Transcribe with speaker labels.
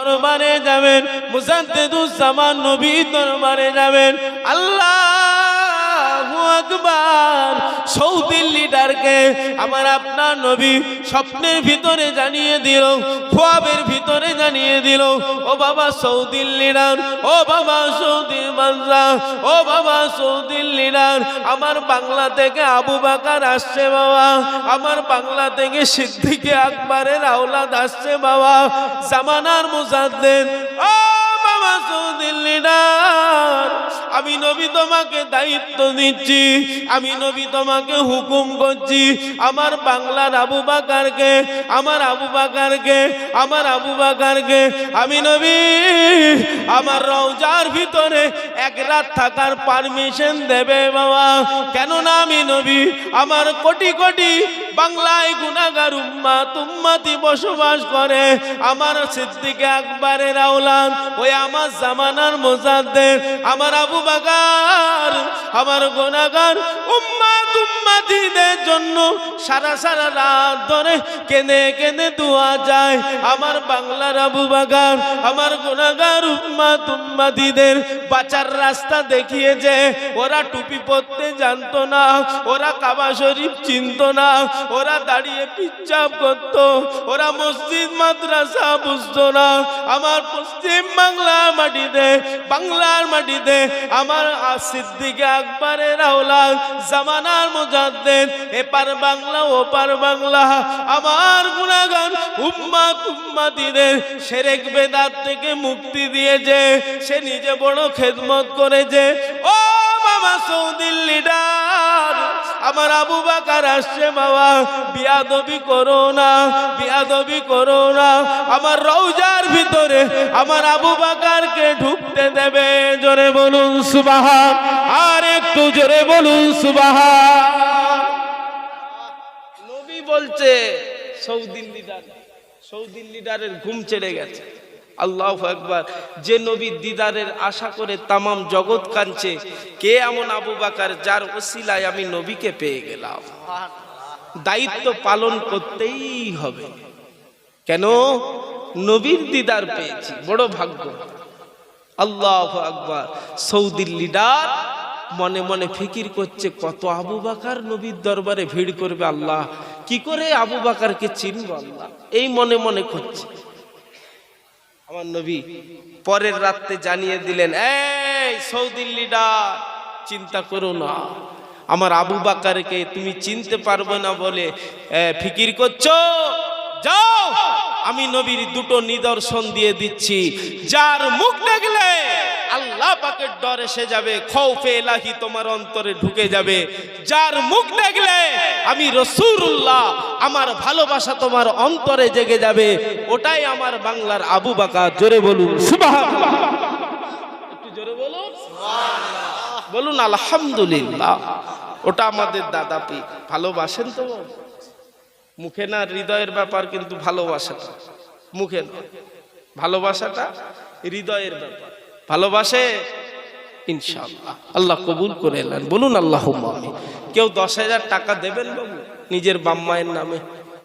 Speaker 1: দরবারে যাবেন মুসাদ্দেদুজ্জামান নবী দরবারে যাবেন। আল্লাহ আকবার, সৌদি লিডারকে আমার আপনার নবী স্বপ্নের ভিতরে জানিয়ে দিল, খোয়াবের ভিতরে জানিয়ে দিল, ও বাবা সৌদি লিডার, ও বাবা সৌদি বাংলা ও বাবা সৌদি লিডার আমার বাংলা থেকে আবু বাকার আসছে বাবা। আমার বাংলা থেকে সিদ্দিকে আকবরের আওলাদ আসছে বাবা। জামানার মুজাদ্দিন। ও বাবা সৌদি লিডার আমি নবী তোমাকে দায়িত্ব দিচ্ছি, আমি নবী তোমাকে হুকুম করছি। আমার বাংলার আবু বাকারকে, আমার আবু বাকারকে, আমার আবু বাকারকে আমি নবী, আমার রওজার ভিতরে এক রাত থাকার পারমিশন দেবে বাবা। কেননা আমি নবী, আমার কোটি কোটি বাংলায় গুনাগার উম্মা তুম্মাতি বসবাস করে। আমার সিদ্দিকে আকবরের আওলাদ, ওই আমার জামানার মোজাদ্দের আমার আবু বাগার আমার গোনাগার উম্মা তুম্মাতিদের জন্য সারা সারা রাত ধরে কেঁদে কেঁদে দোয়া যায়। আমার বাংলার আবু বাগান, আমার গোনাগার উম্মা তুম্মাতিদের বাঁচার রাস্তা দেখিয়েছে। ওরা টুপি পরতে জানতো না, ওরা কাবা শরীফ চিনতো না, ওরা দাঁড়িয়ে পিচ্চাপ করত, ওরা মসজিদ, মাদ্রাসা বুঝতো না। আমার পশ্চিম বাংলার মাটিতে বাংলার মাটিতে আমার সিদ্দিকে আকবরের আওলাদ, জামানার মুজাদ্দেদ, এপার বাংলা ওপার বাংলা। আমার গুণাগান উম্মা তুম্মাতিদের সেরেক বেদাত থেকে মুক্তি দিয়েছে। সে নিজে বড় খেদমত করেছে। ও বাবা সৌদির লিডার, আমার আবু বাকার আসছে বাবা বিয়াদবি করো না, বিয়াদবি করো না। আমার রৌজার ভিতরে আমার আবু বাকারকে ঢুকতে দেবে। জোরে বলুন সুবাহা আর একটু জোরে বলুন সুবাহা বলছে সৌদিন লিডার সৌদিন লিডারের ঘুম ছেড়ে গেছে। আল্লাহ একবার যে নবীর দিদারের আশা করে তামাম জগৎ কাঁদছে কে এমন আবু বাকার যার ওসিলায় আমি নবীকে পেয়ে গেলাম? দায়িত্ব পালন করতেই হবে। কেন? নবীর দিদার পেয়েছি বড় ভাগ্য। আল্লাহ আকবার সৌদির লিডার মনে মনে ফিকির করছে, কত আবু বাকার নবীর দরবারে ভিড় করবে আল্লাহ। কি করে আবু বাকারকে চিনব আল্লাহ? এই মনে মনে করছে। আমার নবী পরের রাত্রে জানিয়ে দিলেন, এই সৌদির লিডার চিন্তা করো না। আমার আবু বাকারকে তুমি চিনতে পারবে না বলে ফিকির করছ? যাও, আমি নবীর দুটো নিদর্শন দিয়ে দিচ্ছি। যার মুখ দেখলে আল্লাহ পাকের ডর এসে যাবে, খৌফে এলাহি তোমার অন্তরে ঢুকে যাবে। যার মুখ দেখলে আমি রসুল্লাহ আমার ভালোবাসা তোমার অন্তরে জেগে যাবে। ওটাই আমার বাংলার আবু বাকা, জোরে বলুন, সুবহানাল্লাহ। একটু জোরে বলুন বলুন, আলহামদুলিল্লাহ। ওটা আমাদের দাদা ভালোবাসেন তো? মুখে না, হৃদয়ের ব্যাপার কিন্তু ভালোবাসাটা। মুখে না। ভালোবাসাটা হৃদয়ের ব্যাপার। ভালোবাসে? ইনশাআল্লাহ। আল্লাহ কবুল করে এলেন বলুন আল্লাহ কেউ দশ হাজার টাকা দেবেন বাবু? নিজের বাম্মায়ের নামে।